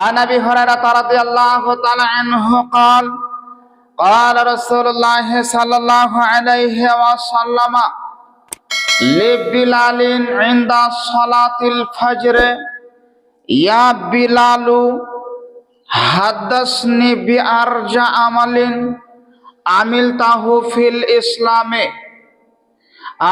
عن ابي هريره رضي الله تعالى عنه قال قال رسول الله صلى الله عليه وسلم لبلال عند صلاة الفجر يا بلال حدثني بأرجى عمل عملته في الإسلام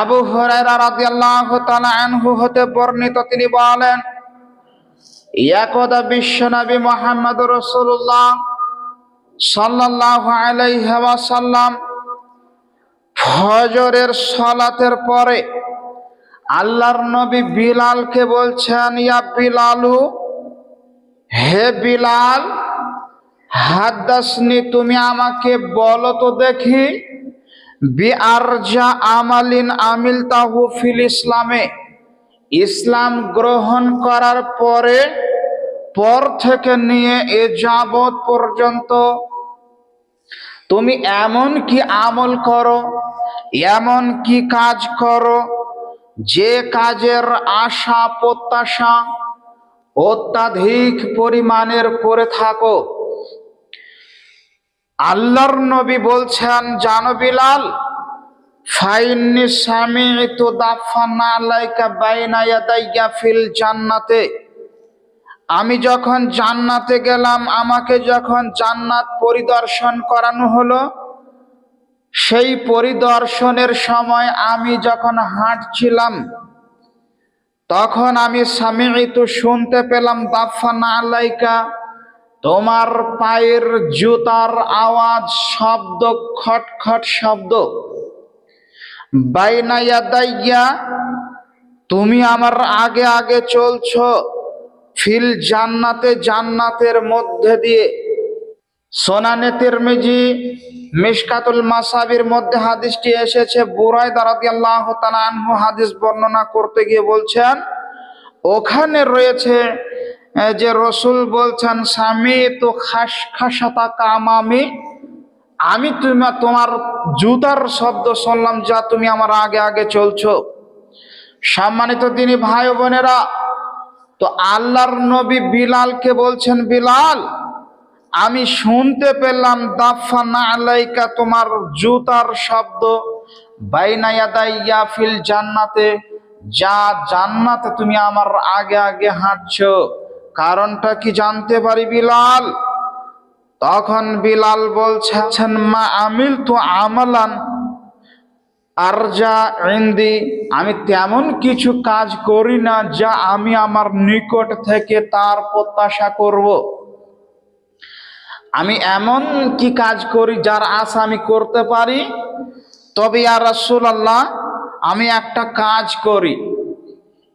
আবু হুরায়রা রাদিয়াল্লাহু তাআলা আনহু হতে বর্ণিত তিনি বলেন একদা বিশ্বনবী মোহাম্মদ রসুল্লাহ সাল্লাল্লাহু আলাইহি ওয়াসাল্লাম ফজরের সলাতের পরে আল্লাহর নবী বিলালকে বলছেন, ইয়া বিলালু, হে বিলাল হাদ্দাসনি তুমি আমাকে বলো তো দেখি, বিআরজা আমালিন আমিল তাহু ফিল ইসলামে। ইসলাম গ্রহণ করার পরে, পর থেকে নিয়ে এ যাবৎ পর্যন্ত তুমি এমন কি আমল করো, এমন কি কাজ করো, যে কাজের আশা, প্রত্যাশা অত্যাধিক পরিমাণের করে থাকো। আল্লাহর নবী বলছেন, জানো বিলাল ফাইন্নি সামি'তু দাফানা আলাইকা বাইনা ইয়াদাইয়া ফিল জান্নাতে। আমি যখন জান্নাতে গেলাম, আমাকে যখন জান্নাত পরিদর্শন করানো হলো, সেই পরিদর্শনের সময় আমি যখন হাঁটছিলাম, তখন আমি স্বামী সামি'তু শুনতে পেলাম, দাফানা আলাইকা, তোমার পায়ের জুতার আওয়াজ, শব্দ, খটখট শব্দ। বাইনাইয়া তুমি আমার আগে আগে চলছ ফিল জান্নাতে, জান্নাতের মধ্যে দিয়ে। সোনানে তিরমিজি মিশকাতুল মাসাবির মধ্যে হাদিসটি এসেছে বুরাই রাদিয়াল্লাহু তাআলা আনহু হাদিস বর্ণনা করতে গিয়ে বলছেন, ওখানে রয়েছে যে রসুল বলছেন স্বামী তো খাস খাসাতা কামামি আমি তুমি তোমার জুতার শব্দ শুনলাম যা তুমি আমার আগে আগে চলছো। সম্মানিত তিনি ভাই বোনেরা, তো আল্লাহর নবী বিলালকে বলছেন, বিলাল, আমি শুনতে পেলাম দাফানা আলাইকা তোমার জুতার শব্দ বাইনায়াদাইয়া ফিল জান্নাতে, যা জান্নাতে তুমি আমার আগে আগে হাঁটছো। কারণটা কি জানতে পারি, বিলাল? তখন বিলাল বলছেন, মা আমিল তো আমালান আর যা ইন্দি, আমি তেমন কিছু কাজ করি না যা আমি আমার নিকট থেকে তার প্রত্যাশা করব। আমি এমন কি কাজ করি যার আশা আমি করতে পারি? তবে আর রাসূলুল্লাহ, আমি একটা কাজ করি।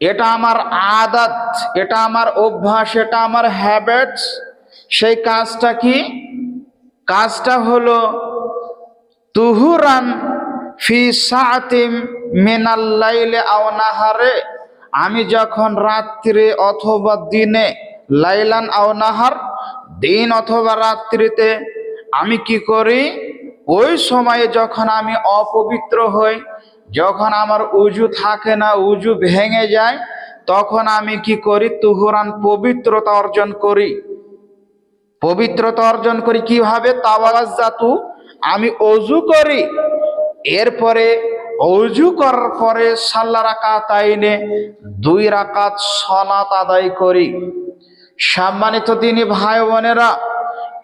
এটা আমার আদাত, এটা আমার অভ্যাস, এটা আমার হ্যাবিটস সেই কাজটা কি? কাজটা হলো তুহুরান ফি সাআতিম মিনাল লাইলে আও নাহারে। আমি যখন রাত্রে অথবা দিনে লাইলান আও নাহার, দিন অথবা রাত্রিতে আমি কি করি? ওই সময়ে যখন আমি অপবিত্র হই, যখন আমার উজু থাকে না, উজু ভেঙে যায়, তখন আমি কি করি? তুহুরান পবিত্রতা অর্জন করি। পবিত্রতা অর্জন করি কীভাবে? তাওয়াজ্জাতু। আমি অজু করি। এরপরে অজু করার পরে সাল্লা রাকাত আইনে দুই রাকাত সলাত আদায় করি। সম্মানিত তিনি ভাই বোনেরা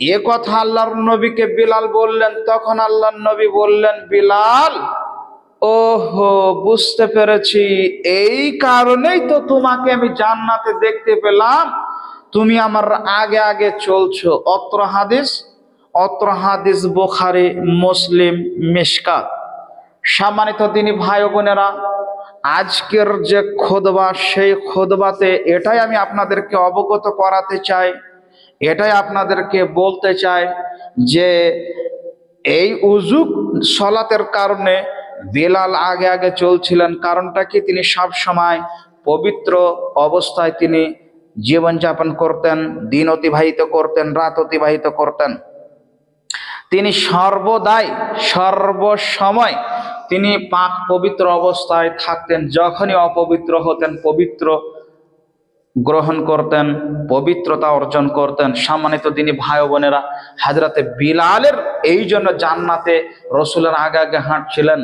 এ কথা আল্লাহর নবীকে বিলাল বললেন, তখন আল্লাহর নবী বললেন, বিলাল, ওহো, বুঝতে পেরেছি। এই কারণেই তো তোমাকে আমি জান্নাতে দেখতে পেলাম। তুমি আমার আগে আগে চলছো। অত্র হাদিস অত্র হাদিস বোখারি, মুসলিম মিশকাত। সম্মানিত তিনি ভাই বোনেরা, আজকের যে খোদবা সেই খোদবাতে এটাই আমি আপনাদেরকে অবগত করাতে চাই। এটাই আপনাদেরকে বলতে চাই যে, এই উজুক সলাতের কারণে বেলাল আগে আগে চলছিলেন। কারণটা কি? তিনি সব সময় পবিত্র অবস্থায় তিনি জীবনযাপন করতেন, দিন অতিবাহিত করতেন, রাত অতিবাহিত করতেন। তিনি সর্বদাই, সর্বসময় তিনি পাক পবিত্র অবস্থায় থাকতেন, যখনই অপবিত্র হতেন, পবিত্র গ্রহণ করতেন, পবিত্রতা অর্জন করতেন। সম্মানিত তিনি ভাই বোনেরা হাজরাতে বিলালের এই জন্য জান্নাতে রসুলের আগে আগে হাঁটছিলেন।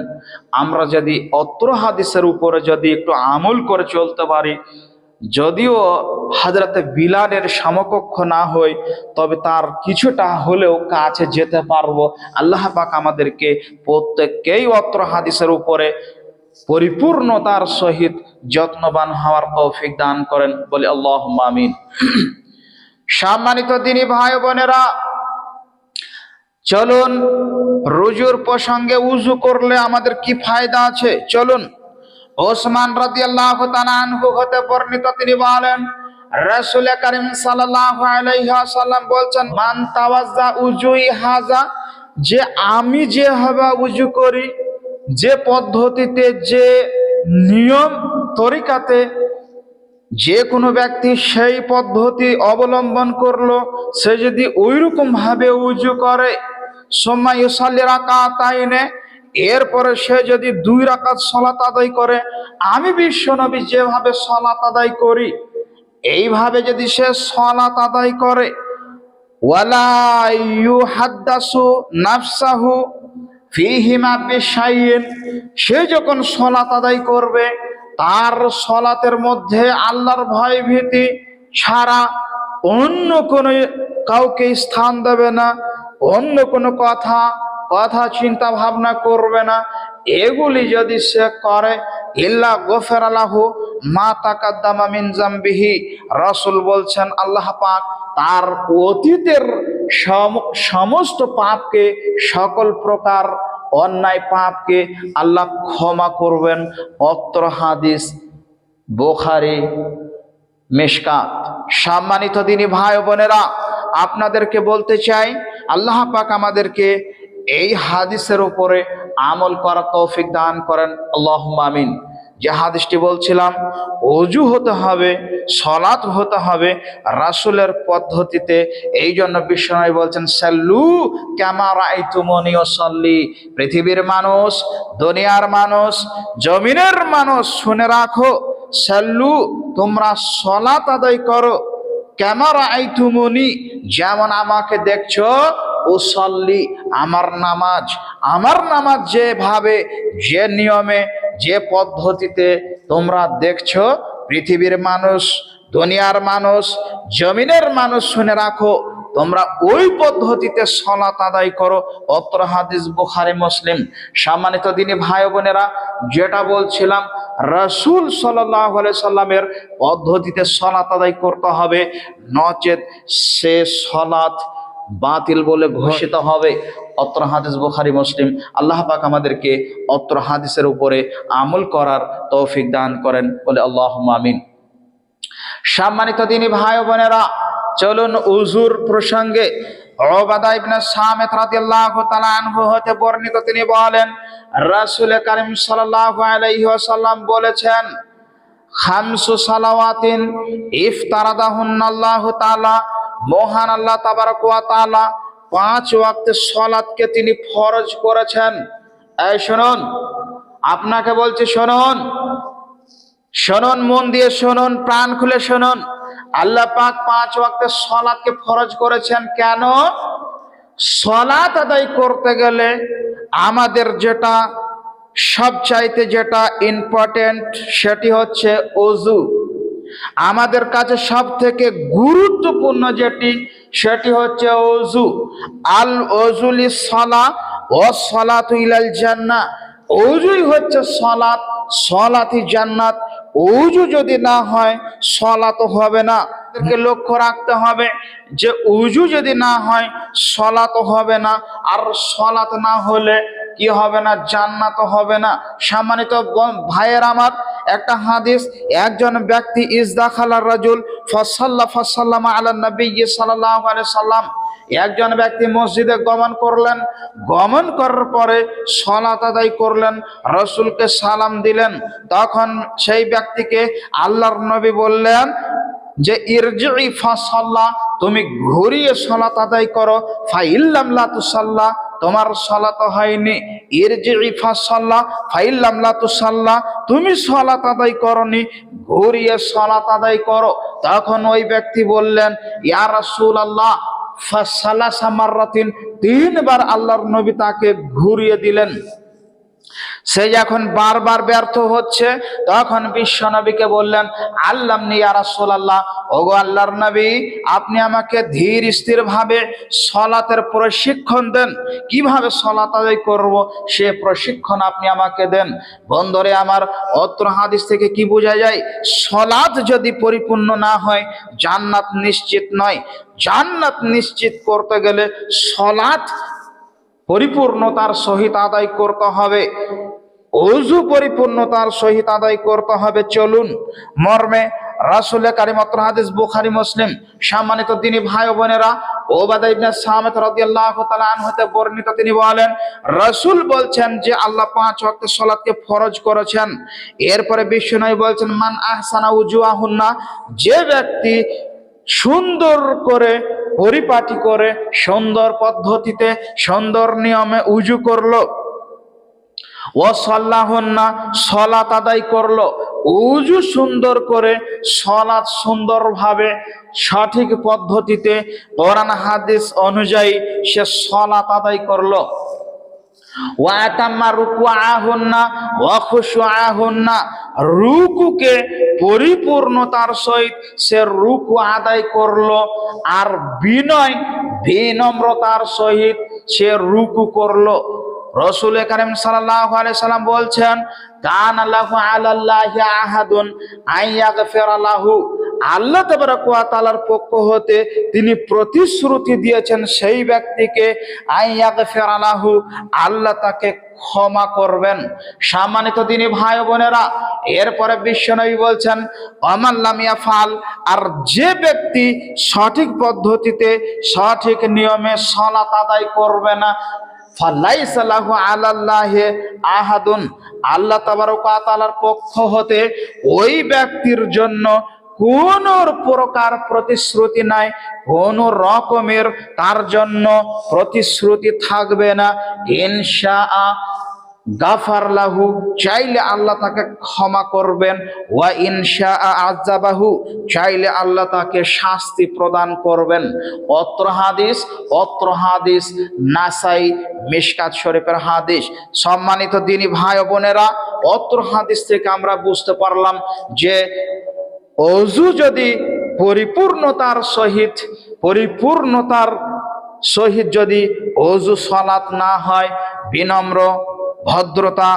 আমরা যদি অত্র হাদিসের উপরে যদি একটু আমল করে চলতে পারি যদিও হাজরাতে বিলালের সমকক্ষ না হই তবে তার কিছুটা হলেও কাছে যেতে পারব। আল্লাহ পাক আমাদেরকে প্রত্যেককেই অত্র হাদিসের উপরে পরিপূর্ণতার সহিত যত্নবান হওয়ার তৌফিক দান করেন বলে আল্লাহ মামিন সম্মানিত দিনী ভাই বোনেরা, চলুন রুজুর প্রসঙ্গে উজু করলে আমাদের কি ফায়দা আছে? চলুন। ওসমান রাদিয়াল্লাহু তাআলা হতে বর্ণিত তিনি বলেন, রাসূল করিম সাল্লাল্লাহু বলছেন, মান তাওয়াজ্জা উজুই হাজা, যে আমি যেভাবে উজু করি, যে পদ্ধতিতে, যে নিয়ম তরিকাতে, যে কোনো ব্যক্তি সেই পদ্ধতি অবলম্বন করল, সে যদি ওইরকম ভাবে উজু করে সময় ইউসাল্লি রাকাত আইনে এরপরে সে যদি দুই রাকাত সলাত আদায় করে, আমি বিশ্বনবী যেভাবে সলাত আদায় করি, এইভাবে যদি সে সলাত আদায় করে সে যখন সলাত আদায় করবে, তার সলাতের মধ্যে আল্লাহর ভয় ভীতি ছাড়া অন্য কোনো কাউকে স্থান দেবে না, অন্য কোনো কথা কথা চিন্তা ভাবনা করবে না। এগুলি যদি সে করে, ইল্লা গোফের আলাহু মা তাকাদ্দামা মিন জামবিহি। রসুল বলছেন, আল্লাহ পাক তার অতীতের সম- সমস্ত পাপকে, সকল প্রকার অন্যায় পাপকে আল্লাহ ক্ষমা করবেন। অত্র হাদিস, বোখারি, মেশকাত। সম্মানিত দিনী ভাই বোনেরা, আপনাদেরকে বলতে চাই, আল্লাহ পাক আমাদেরকে এই হাদিসের উপরে আমল করা তৌফিক দান করেন আল্লাহ আমিন। যে হাদিসটি বলছিলাম অজু হতে হবে, সলাৎ হতে হবে রাসুলের পদ্ধতিতে। এই জন্য বিশ্বনয় বলছেন, সাল্লু ক্যামারা তুমনি ও সল্লি পৃথিবীর মানুষ, দুনিয়ার মানুষ, জমিনের মানুষ শুনে রাখো, সাল্লু তোমরা সলাত আদায় করো। ক্যামেরা আইতুমনি যেমন আমাকে দেখছ ও সল্লি আমার নামাজ। আমার নামাজ যেভাবে, যে নিয়মে, যে পদ্ধতিতে তোমরা দেখছ, পৃথিবীর মানুষ, দুনিয়ার মানুষ, জমিনের মানুষ শুনে রাখো, তোমরা ওই পদ্ধতিতে সলাত আদায় করো। অত্র হাদিস বুখারি, মুসলিম। সম্মানিত দিনী ভাই বোনেরা, যেটা বলছিলাম, রসুল সাল্লাহ সাল্লামের পদ্ধতিতে সলাত আদায় করতে হবে। নচেত সে সলাত বাতিল বলে ঘোষিত হবে। অত্র হাদিস বুখারি, মুসলিম। আল্লাহ পাক আমাদেরকে অত্র হাদিসের উপরে আমল করার তৌফিক দান করেন বলে আল্লাহ আমিন। সম্মানিত দিনী ভাই বোনেরা, চলুন উজুর প্রসঙ্গে বর্ণিত তিনি বলেন, রাসূল কারীম ওয়াসাল্লাম বলেছেন, খামসু সালাওয়াতিন ইফতারাদাহুন্নাল্লাহু তাআলা মহান আল্লাহ তাবারক ওয়া পাঁচ ওয়াক্তের সালাতকে তিনি ফরজ করেছেন। এই শুনুন, আপনাকে বলছি শুনুন শুনুন, মন দিয়ে শুনুন, প্রাণ খুলে শুনুন। আল্লাহ পাক পাঁচ ওয়াক্তের সলাৎকে ফরজ করেছেন কেন? সলাৎ আদায় করতে গেলে আমাদের যেটা সবচাইতে যেটা ইম্পর্টেন্ট সেটি হচ্ছে অজু। আমাদের কাছে সব থেকে গুরুত্বপূর্ণ যেটি, সেটি হচ্ছে অজু। আল অজুলি সলা ও সলাত ইলাল জান্নাহ অজুই হচ্ছে সলাত সলাতি জান্নাত। উজু যদি না হয় সলাত হবে না। আমাদেরকে লক্ষ্য রাখতে হবে যে উজু যদি না হয় সলাত হবে না। আর সলাত না হলে কি হবে না, জান্নাত হবে না। সম্মানিত ভাইয়ের আমার একটা হাদিস, একজন ব্যক্তি ইজদাখালার রাজুল, ফসাল্লা ফসাল্লামা আলা নবী আলাইহি সাল্লাম। একজন ব্যক্তি মসজিদে গমন করলেন, গমন করার পরে সলাত আদায় করলেন, রসুলকে সালাম দিলেন। তখন সেই ব্যক্তিকে আল্লাহর নবী বললেন যে ইরজি ফাসাল্লাহ তুমি ঘুরিয়ে সলাত আদায় করো ফা ইল্লাম লা তুসাল্লাহ তোমার সলাত হয়নি। এর যে ইফা সাল্লাহ ফাইল্লামলা তু সাল্লাহ তুমি সলাত আদায় করনি, ঘুরিয়ে সলাত আদায় করো। তখন ওই ব্যক্তি বললেন, ইয়া রাসূল আল্লাহ তিনবার আল্লাহর নবী তাকে ঘুরিয়ে দিলেন। সে যখন বারবার ব্যর্থ হচ্ছে, তখন বিশ্ব নবীকে বললেন আল্লাহ নিয়া রাসূলুল্লাহ। ওগো আল্লাহর নবী, আপনি আমাকে ধীর স্থির ভাবে সলাতের প্রশিক্ষণ দেন। কীভাবে সলাত আদায় করব সে প্রশিক্ষণ আপনি আমাকে দেন। বন্ধরে, আমার অত্র হাদিস থেকে কি বোঝা যায়? সলাৎ যদি পরিপূর্ণ না হয়, জান্নাত নিশ্চিত নয়। জান্নাত নিশ্চিত করতে গেলে সলাৎ পরিপূর্ণতার সহিত আদায় করতে হবে। অজু পরিপূর্ণতার সহিত আদায় করতে হবে, চলুন। মর্মে রাসুল কারিমাত্র হাদিস বুখারি, মুসলিম। সম্মানিত তিনি ভাই বোনেরা ওবাদা ইবনে সামেত রাদিয়াল্লাহু তাআলা আনহু হতে বর্ণিত তিনি বলেন, রাসূল বলছেন যে আল্লাহ পাঁচ ওয়াক্ত সালাতকে ফরজ করেছেন। এরপরে বিশ্বনবী বলছেন, মান আহসানা উজু উজুআহুন্না যে ব্যক্তি সুন্দর করে, পরিপাটি করে, সুন্দর পদ্ধতিতে, সুন্দর নিয়মে উজু করল ও সল্লাহন্না সলাত আদায় করল। উজু সুন্দর করে সলাৎ সুন্দরভাবে সঠিক পদ্ধতিতে কোরআন হাদিস অনুযায়ী সে সলাত আদায় করল। রুকুকে পরিপূর্ণতার সহিত সে রুকু আদায় করল আর বিনয় বিনম্রতার সহিত সে রুকু করল। রসুল করিম সাল্লাল্লাহু আলাইহি সাল্লাম বলছেন আল্লাহু আলাল্লাহি আহাদুন আইয়াগফিরা লাহু। আল্লাহ তাবারাক ওয়া তাআলার পক্ষ হতে তিনি প্রতিশ্রুতি দিয়েছেন সেই ব্যক্তিকে আইয়াগফিরা লাহু। আল্লাহ তাকে ক্ষমা করবেন। সম্মানিত দিনী ভাই বোনেরা, এরপরে বিশ্বনবী বলছেন অমাল্লামিয়া ফাল আর যে ব্যক্তি সঠিক পদ্ধতিতে সঠিক নিয়মে সলাত আদায় করবে না আলাল্লাহে আহাদুন। আল্লাহ তাবারকা তাআলার পক্ষ হতে ওই ব্যক্তির জন্য কোন প্রকার প্রতিশ্রুতি নাই, কোন রকমের তার জন্য প্রতিশ্রুতি থাকবে না। ইনশা গাফার লাহু, চাইলে আল্লাহ তাকে ক্ষমা করবেন। ওয়া ইনশা আজাবাহু চাইলে আল্লাহ তাকে শাস্তি প্রদান করবেন। অত্র হাদিস অত্র হাদিস নাসাই মিশকাত শরীফের হাদিস। সম্মানিত দিনী ভাই বোনেরা, অত্র হাদিস থেকে আমরা বুঝতে পারলাম যে অজু যদি পরিপূর্ণতার সহিত পরিপূর্ণতার সহিত যদি অজু সলাৎ না হয়, বিনম্র ভদ্রতা,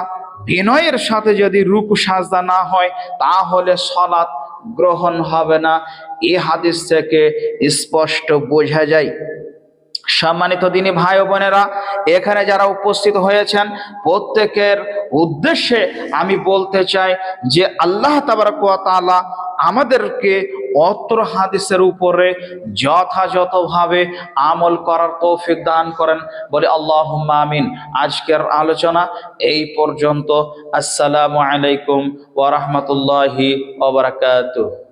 বিনয়ের সাথে যদি রূপ সাজদা না হয়, তাহলে সলাৎ গ্রহণ হবে না। এ হাদিস থেকে স্পষ্ট বোঝা যায়। সম্মানিত দিনী ভাই বোনেরা, এখানে যারা উপস্থিত হয়েছেন, প্রত্যেকের উদ্দেশ্যে আমি বলতে চাই যে আল্লাহ তাবারকালা আমাদেরকে অত্র হাদিসের উপরে যথাযথভাবে আমল করার তৌফিক দান করেন। বলে আল্লাহ আমিন। আজকের আলোচনা এই পর্যন্ত। আসসালামু আলাইকুম ওরহমতুল্লাহি ওবরাকাতুহ